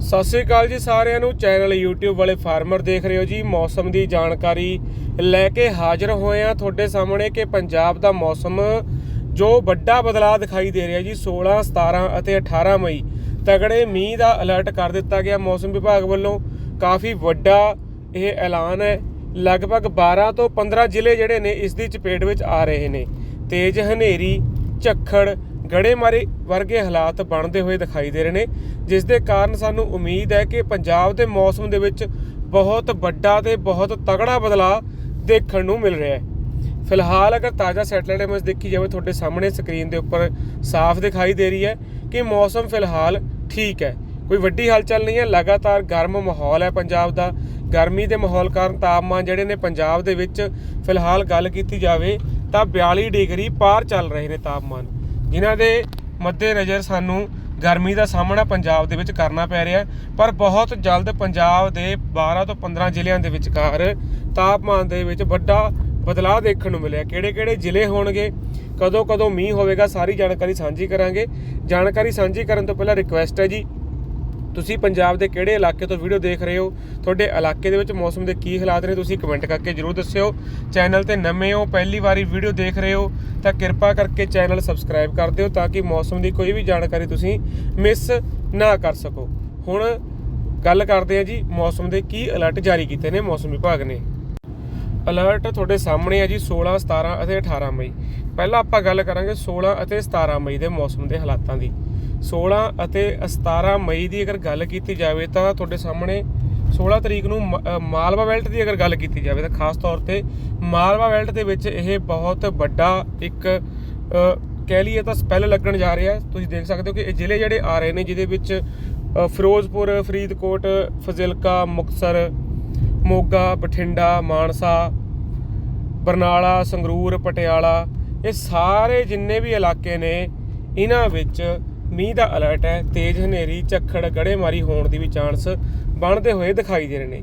ਸਤਿ ਸ੍ਰੀ ਅਕਾਲ ਜੀ ਸਾਰਿਆਂ ਨੂੰ। ਚੈਨਲ YouTube ਵਾਲੇ ਫਾਰਮਰ ਦੇਖ ਰਹੇ ਹੋ ਜੀ। ਮੌਸਮ ਦੀ ਜਾਣਕਾਰੀ ਲੈ ਕੇ ਹਾਜ਼ਰ ਹੋਏ ਆ ਤੁਹਾਡੇ ਸਾਹਮਣੇ ਕਿ ਪੰਜਾਬ ਦਾ ਮੌਸਮ ਜੋ ਵੱਡਾ ਬਦਲਾਅ ਦਿਖਾਈ ਦੇ ਰਿਹਾ ਜੀ 16 17 ਅਤੇ 18 ਮਈ। ਤਗੜੇ ਮੀਂਹ ਦਾ ਅਲਰਟ ਕਰ ਦਿੱਤਾ ਗਿਆ ਮੌਸਮ ਵਿਭਾਗ ਵੱਲੋਂ। ਕਾਫੀ ਵੱਡਾ ਇਹ ਐਲਾਨ ਹੈ। ਲਗਭਗ 12 ਤੋਂ 15 ਜ਼ਿਲ੍ਹੇ ਜਿਹੜੇ ਨੇ ਇਸ ਦੀ ਚਪੇਟ ਵਿੱਚ ਆ ਰਹੇ ਨੇ। ਤੇਜ਼ ਹਨੇਰੀ, ਝੱਖੜ ਗੜੇਮਾਰੀ ਵਰਗੇ ਹਾਲਾਤ ਬਣਦੇ ਹੋਏ ਦਿਖਾਈ ਦੇ ਰਹੇ ਨੇ, ਜਿਸ ਦੇ ਕਾਰਨ ਸਾਨੂੰ ਉਮੀਦ ਹੈ ਕਿ ਪੰਜਾਬ ਦੇ ਮੌਸਮ ਦੇ ਵਿੱਚ ਬਹੁਤ ਵੱਡਾ ਤੇ ਬਹੁਤ ਤਗੜਾ ਬਦਲਾਅ ਦੇਖਣ ਨੂੰ ਮਿਲ ਰਿਹਾ ਹੈ। ਫਿਲਹਾਲ ਅਗਰ ਤਾਜ਼ਾ ਸੈਟਲਾਈਟ ਇਮੇਜ ਦੇਖੀ ਜਾਵੇ, ਤੁਹਾਡੇ ਸਾਹਮਣੇ ਸਕਰੀਨ ਦੇ ਉੱਪਰ ਸਾਫ਼ ਦਿਖਾਈ ਦੇ ਰਹੀ ਹੈ ਕਿ ਮੌਸਮ ਫਿਲਹਾਲ ਠੀਕ ਹੈ। ਕੋਈ ਵੱਡੀ ਹਲਚਲ ਨਹੀਂ ਹੈ, ਲਗਾਤਾਰ ਗਰਮ ਮਾਹੌਲ ਹੈ ਪੰਜਾਬ ਦਾ। ਗਰਮੀ ਦੇ ਮਾਹੌਲ ਕਾਰਨ ਤਾਪਮਾਨ ਜਿਹੜੇ ਨੇ ਪੰਜਾਬ ਦੇ ਵਿੱਚ ਫਿਲਹਾਲ ਗੱਲ ਕੀਤੀ ਜਾਵੇ ਤਾਂ 42 ਡਿਗਰੀ ਪਾਰ ਚੱਲ ਰਹੇ ਨੇ ਤਾਪਮਾਨ। ਜਿਨ੍ਹਾਂ ਦੇ ਮੱਦੇ ਨਜ਼ਰ ਸਾਨੂੰ ਗਰਮੀ ਦਾ ਸਾਹਮਣਾ ਪੰਜਾਬ ਦੇ ਵਿੱਚ ਕਰਨਾ ਪੈ ਰਿਹਾ ਪਰ ਬਹੁਤ ਜਲਦ ਪੰਜਾਬ ਦੇ 12 ਤੋਂ 15 ਜ਼ਿਲ੍ਹਿਆਂ ਦੇ ਵਿਚਕਾਰ ਤਾਪਮਾਨ ਦੇ ਵਿੱਚ ਵੱਡਾ ਬਦਲਾਅ ਦੇਖਣ ਨੂੰ ਮਿਲਿਆ। ਕਿਹੜੇ-ਕਿਹੜੇ ਜ਼ਿਲ੍ਹੇ ਹੋਣਗੇ? ਕਦੋਂ ਕਦੋਂ ਮੀਂਹ ਹੋਵੇਗਾ? ਸਾਰੀ ਜਾਣਕਾਰੀ ਸਾਂਝੀ ਕਰਾਂਗੇ। ਜਾਣਕਾਰੀ ਸਾਂਝੀ ਕਰਨ ਤੋਂ ਪਹਿਲਾਂ ਰਿਕੁਐਸਟ ਹੈ ਜੀ ਤੁਸੀਂ ਪੰਜਾਬ ਦੇ ਕਿਹੜੇ ਇਲਾਕੇ ਤੋਂ ਵੀਡੀਓ ਦੇਖ ਰਹੇ ਹੋ? ਤੁਹਾਡੇ ਇਲਾਕੇ ਦੇ ਵਿੱਚ ਮੌਸਮ ਦੇ ਕੀ ਹਾਲਾਤ ਨੇ? ਤੁਸੀਂ ਕਮੈਂਟ ਕਰਕੇ ਜਰੂਰ ਦੱਸਿਓ। ਚੈਨਲ ਤੇ ਨਵੇਂ ਹੋ, ਪਹਿਲੀ ਵਾਰੀ ਵੀਡੀਓ ਦੇਖ ਰਹੇ ਹੋ, ਤਾਂ ਕਿਰਪਾ ਕਰਕੇ ਚੈਨਲ ਸਬਸਕ੍ਰਾਈਬ ਕਰ ਦਿਓ ਤਾਂ ਕਿ ਮੌਸਮ ਦੀ ਕੋਈ ਵੀ ਜਾਣਕਾਰੀ ਤੁਸੀਂ ਮਿਸ ਨਾ ਕਰ ਸਕੋ। ਹੁਣ ਗੱਲ ਕਰਦੇ ਹਾਂ ਜੀ, ਮੌਸਮ ਦੇ ਕੀ ਅਲਰਟ ਜਾਰੀ ਕੀਤੇ ਨੇ ਮੌਸਮ ਵਿਭਾਗ ਨੇ। ਅਲਰਟ ਤੁਹਾਡੇ ਸਾਹਮਣੇ ਹੈ ਜੀ 16 17 ਅਤੇ 18 ਮਈ। ਪਹਿਲਾਂ ਆਪਾਂ ਗੱਲ ਕਰਾਂਗੇ 16 ਅਤੇ 17 ਮਈ ਦੇ ਮੌਸਮ ਦੇ ਹਾਲਾਤਾਂ ਦੀ। 16 ਅਤੇ 17 ਮਈ ਦੀ ਅਗਰ ਗੱਲ ਕੀਤੀ ਜਾਵੇ ਤਾਂ ਤੁਹਾਡੇ ਸਾਹਮਣੇ 16 ਤਰੀਕ ਨੂੰ ਮ- ਮਾਲਵਾ ਬੈਲਟ ਦੀ ਅਗਰ ਗੱਲ ਕੀਤੀ ਜਾਵੇ ਤਾਂ ਖਾਸ ਤੌਰ ਤੇ ਮਾਲਵਾ ਬੈਲਟ ਦੇ ਵਿੱਚ ਇਹ ਬਹੁਤ ਵੱਡਾ ਇੱਕ ਕਹਿ ਲਈਏ ਤਾਂ ਸਪੈਲ ਲੱਗਣ ਜਾ ਰਿਹਾ ਤੁਸੀਂ ਦੇਖ ਸਕਦੇ ਹੋ ਕਿ ਇਹ ਜ਼ਿਲ੍ਹੇ ਜਿਹੜੇ ਆ ਰਹੇ ਨੇ, ਜਿਹਦੇ ਵਿੱਚ ਫਿਰੋਜ਼ਪੁਰ, ਫਰੀਦਕੋਟ, ਫਜ਼ਿਲਕਾ, ਮੁਕਤਸਰ, ਮੋਗਾ, ਬਠਿੰਡਾ, ਮਾਨਸਾ, ਬਰਨਾਲਾ, ਸੰਗਰੂਰ, ਪਟਿਆਲਾ, ਇਹ ਸਾਰੇ ਜਿੰਨੇ ਵੀ ਇਲਾਕੇ ਨੇ, ਇਹਨਾਂ ਵਿੱਚ ਮੀਂਹ ਦਾ ਅਲਰਟ ਹੈ, ਤੇਜ਼ ਹਨੇਰੀ, ਝੱਖੜ, ਗੜੇਮਾਰੀ ਹੋਣ ਦੀ ਵੀ ਚਾਂਸ ਬਣਦੇ ਹੋਏ ਦਿਖਾਈ ਦੇ ਰਹੇ ਨੇ।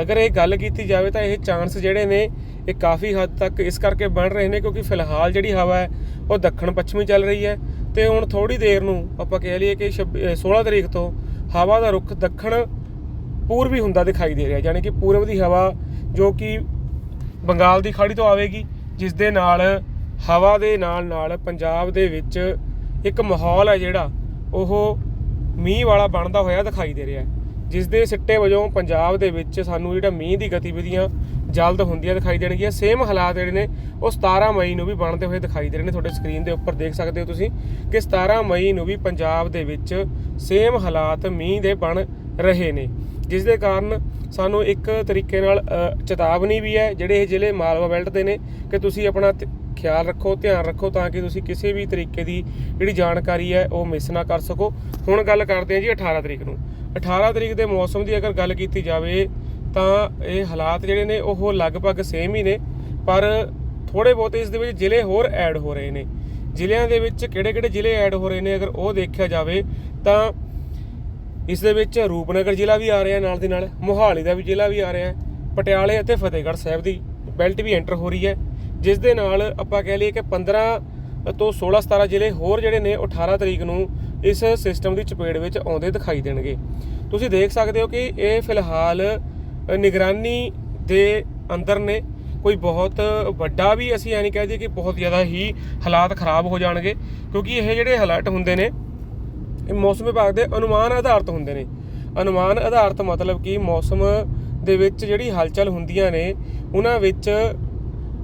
ਅਗਰ ਇਹ ਗੱਲ ਕੀਤੀ ਜਾਵੇ ਤਾਂ ਇਹ ਚਾਂਸ ਜਿਹੜੇ ਨੇ, ਇਹ ਕਾਫੀ ਹੱਦ ਤੱਕ ਇਸ ਕਰਕੇ ਬਣ ਰਹੇ ਨੇ ਕਿਉਂਕਿ ਫਿਲਹਾਲ ਜਿਹੜੀ ਹਵਾ ਹੈ, ਉਹ ਦੱਖਣ ਪੱਛਮੀ ਚੱਲ ਰਹੀ ਹੈ ਤੇ ਹੁਣ ਥੋੜੀ ਦੇਰ ਨੂੰ ਆਪਾਂ ਕਹਿ ਲਈਏ ਕਿ 26 ਅਹ 16 ਤਰੀਕ ਤੋਂ ਹਵਾ ਦਾ ਰੁਖ ਦੱਖਣ ਪੂਰਬੀ ਹੁੰਦਾ ਦਿਖਾਈ ਦੇ ਰਿਹਾ, ਯਾਨੀ ਕਿ ਪੂਰਬ ਦੀ ਹਵਾ ਜੋ ਕਿ ਬੰਗਾਲ ਦੀ ਖਾੜੀ ਤੋਂ ਆਵੇਗੀ, ਜਿਸ ਦੇ ਨਾਲ ਹਵਾ ਦੇ ਨਾਲ ਨਾਲ ਪੰਜਾਬ ਦੇ ਵਿੱਚ ਇੱਕ ਮਾਹੌਲ ਹੈ ਜਿਹੜਾ ਉਹ ਮੀਂਹ ਵਾਲਾ ਬਣਦਾ ਹੋਇਆ ਦਿਖਾਈ ਦੇ ਰਿਹਾ ਜਿਸ ਦੇ ਸਿੱਟੇ ਵਜੋਂ ਪੰਜਾਬ ਦੇ ਵਿੱਚ ਸਾਨੂੰ ਜਿਹੜਾ ਮੀਂਹ ਦੀ ਗਤੀਵਿਧੀਆਂ ਜਲਦ ਹੁੰਦੀਆਂ ਦਿਖਾਈ ਦੇਣਗੀਆਂ। ਸੇਮ ਹਾਲਾਤ ਜਿਹੜੇ ਨੇ, ਉਹ 17 ਮਈ ਨੂੰ ਵੀ ਬਣਦੇ ਹੋਏ ਦਿਖਾਈ ਦੇ ਰਹੇ ਨੇ। ਤੁਹਾਡੇ ਸਕਰੀਨ ਦੇ ਉੱਪਰ ਦੇਖ ਸਕਦੇ ਹੋ ਤੁਸੀਂ ਕਿ 17 ਮਈ ਨੂੰ ਵੀ ਪੰਜਾਬ ਦੇ ਵਿੱਚ ਸੇਮ ਹਾਲਾਤ ਮੀਂਹ ਦੇ ਬਣ ਰਹੇ ਨੇ ਜਿਸ ਦੇ ਕਾਰਨ ਸਾਨੂੰ ਇੱਕ ਤਰੀਕੇ ਨਾਲ ਚੇਤਾਵਨੀ ਵੀ ਹੈ। ਜਿਹੜੇ ਇਹ ਜ਼ਿਲ੍ਹੇ ਮਾਲਵਾ ਬੈਲਟ ਦੇ ਨੇ ਕਿ ਤੁਸੀਂ ਆਪਣਾ ਖਿਆਲ ਰੱਖੋ, ਧਿਆਨ ਰੱਖੋ ਤਾਂ ਕਿ ਤੁਸੀਂ ਕਿਸੇ ਵੀ ਤਰੀਕੇ ਦੀ ਜਿਹੜੀ ਜਾਣਕਾਰੀ ਹੈ ਉਹ ਮਿਸ ਨਾ ਕਰ ਸਕੋ। ਹੁਣ ਗੱਲ ਕਰਦੇ ਹਾਂ ਜੀ 18 ਤਰੀਕ ਨੂੰ। 18 ਤਰੀਕ ਦੇ ਮੌਸਮ ਦੀ ਅਗਰ ਗੱਲ ਕੀਤੀ ਜਾਵੇ ਤਾਂ ਇਹ ਹਾਲਾਤ ਜਿਹੜੇ ਨੇ ਉਹ ਲਗਭਗ ਸੇਮ ਹੀ ਨੇ, ਪਰ ਥੋੜੇ ਬਹੁਤੇ ਇਸ ਦੇ ਵਿੱਚ ਜ਼ਿਲ੍ਹੇ ਹੋਰ ਐਡ ਹੋ ਰਹੇ ਨੇ। ਜ਼ਿਲ੍ਹਿਆਂ ਦੇ ਵਿੱਚ ਕਿਹੜੇ-ਕਿਹੜੇ ਜ਼ਿਲ੍ਹੇ ਐਡ ਹੋ ਰਹੇ ਨੇ ਅਗਰ ਉਹ ਦੇਖਿਆ ਜਾਵੇ ਤਾਂ ਇਸ ਦੇ ਵਿੱਚ ਰੂਪਨਗਰ ਜ਼ਿਲ੍ਹਾ ਵੀ ਆ ਰਿਹਾ ਨਾਲ ਦੀ ਨਾਲ, ਮੋਹਾਲੀ ਦਾ ਵੀ ਜ਼ਿਲ੍ਹਾ ਵੀ ਆ ਰਿਹਾ ਹੈ, ਪਟਿਆਲੇ ਅਤੇ ਫਤਿਹਗੜ੍ਹ ਸਾਹਿਬ ਦੀ ਬੈਲਟ ਵੀ ਐਂਟਰ ਹੋ ਰਹੀ ਹੈ। ਜਿਸ ਦੇ ਨਾਲ ਆਪਾਂ ਕਹਿ ਲਈਏ ਕਿ 15 ਤੋਂ 16 17 ਜ਼ਿਲ੍ਹੇ ਹੋਰ ਜਿਹੜੇ ਨੇ ਉਹ 18 ਤਰੀਕ ਨੂੰ ਇਸ ਸਿਸਟਮ ਦੀ ਚਪੇੜ ਵਿੱਚ ਆਉਂਦੇ ਦਿਖਾਈ ਦੇਣਗੇ। ਤੁਸੀਂ ਦੇਖ ਸਕਦੇ ਹੋ ਕਿ ਇਹ ਫਿਲਹਾਲ ਨਿਗਰਾਨੀ ਦੇ ਅੰਦਰ ਨੇ। ਕੋਈ ਬਹੁਤ ਵੱਡਾ ਵੀ ਅਸੀਂ ਐ ਨਹੀਂ ਕਹਿ ਦਈਏ ਕਿ ਬਹੁਤ ਜ਼ਿਆਦਾ ਹੀ ਹਾਲਾਤ ਖਰਾਬ ਹੋ ਜਾਣਗੇ, ਕਿਉਂਕਿ ਇਹ ਜਿਹੜੇ ਹਾਲਾਤ ਹੁੰਦੇ ਨੇ, ਇਹ ਮੌਸਮ ਵਿਭਾਗ ਦੇ ਅਨੁਮਾਨ ਆਧਾਰਿਤ ਹੁੰਦੇ ਨੇ। ਅਨੁਮਾਨ ਆਧਾਰਿਤ ਮਤਲਬ ਕਿ ਮੌਸਮ ਦੇ ਵਿੱਚ ਜਿਹੜੀ ਹਲਚਲ ਹੁੰਦੀਆਂ ਨੇ, ਉਹਨਾਂ ਵਿੱਚ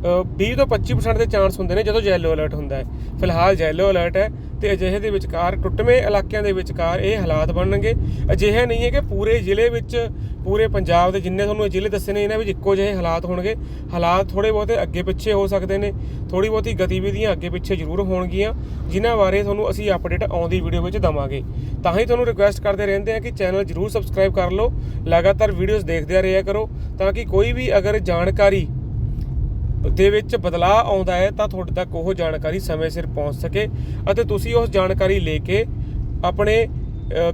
20 ਤੋਂ 25% ਦੇ ਚਾਂਸ ਹੁੰਦੇ ਨੇ ਜਦੋਂ ਯੈਲੋ ਅਲਰਟ ਹੁੰਦਾ ਹੈ। ਫਿਲਹਾਲ ਯੈਲੋ ਅਲਰਟ ਹੈ ਤੇ ਅਜਿਹੇ ਦੇ ਵਿਚਕਾਰ, ਟੁੱਟਵੇਂ ਇਲਾਕਿਆਂ ਦੇ ਵਿਚਕਾਰ ਇਹ ਹਾਲਾਤ ਬਣਨਗੇ। ਅਜਿਹਾ ਨਹੀਂ ਹੈ ਕਿ ਪੂਰੇ ਜ਼ਿਲ੍ਹੇ ਵਿੱਚ, ਪੂਰੇ ਪੰਜਾਬ ਦੇ ਜਿੰਨੇ ਤੁਹਾਨੂੰ ਇਹ ਜ਼ਿਲ੍ਹੇ ਦੱਸੇ ਨੇ, ਇਹਨਾਂ ਵਿੱਚ ਇੱਕੋ ਜਿਹੇ ਹਾਲਾਤ ਹੋਣਗੇ। ਹਾਲਾਤ ਥੋੜੇ ਬਹੁਤੇ ਅੱਗੇ ਪਿੱਛੇ ਹੋ ਸਕਦੇ ਨੇ ਥੋੜੀ ਬਹੁਤੀ ਗਤੀਵਿਧੀਆਂ ਅੱਗੇ ਪਿੱਛੇ ਜ਼ਰੂਰ ਹੋਣਗੀਆਂ, ਜਿਨ੍ਹਾਂ ਬਾਰੇ ਤੁਹਾਨੂੰ ਅਸੀਂ ਅਪਡੇਟ ਆਉਂਦੀ ਵੀਡੀਓ ਵਿੱਚ ਦਵਾਂਗੇ। ਤਾਂ ਹੀ ਤੁਹਾਨੂੰ ਰਿਕੁਐਸਟ ਕਰਦੇ ਰਹਿੰਦੇ ਆ ਕਿ ਚੈਨਲ ਜ਼ਰੂਰ ਸਬਸਕ੍ਰਾਈਬ ਕਰ ਲਓ, ਲਗਾਤਾਰ ਵੀਡੀਓਜ਼ ਦੇਖਦੇ ਰਿਹਾ ਕਰੋ, ਤਾਂ ਕਿ ਕੋਈ ਵੀ ਅਗਰ ਜਾਣਕਾਰੀ ਦੇ ਵਿੱਚ ਬਦਲਾਅ ਆਉਂਦਾ ਹੈ, ਤਾਂ ਤੁਹਾਡੇ ਤੱਕ ਉਹ ਜਾਣਕਾਰੀ ਸਮੇਂ ਸਿਰ ਪਹੁੰਚ ਸਕੇ ਅਤੇ ਤੁਸੀਂ ਉਸ ਜਾਣਕਾਰੀ ਲੈ ਕੇ ਆਪਣੇ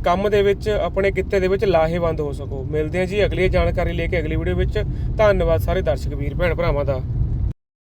ਕੰਮ ਦੇ ਵਿੱਚ, ਆਪਣੇ ਕਿੱਤੇ ਦੇ ਵਿੱਚ ਲਾਹੇਵੰਦ ਹੋ ਸਕੋ। ਮਿਲਦੇ ਹਾਂ ਜੀ ਅਗਲੀ ਜਾਣਕਾਰੀ ਲੈ ਕੇ ਅਗਲੀ ਵੀਡੀਓ ਵਿੱਚ। ਧੰਨਵਾਦ ਸਾਰੇ ਦਰਸ਼ਕ ਵੀਰ, ਭੈਣ ਭਰਾਵਾਂ ਦਾ।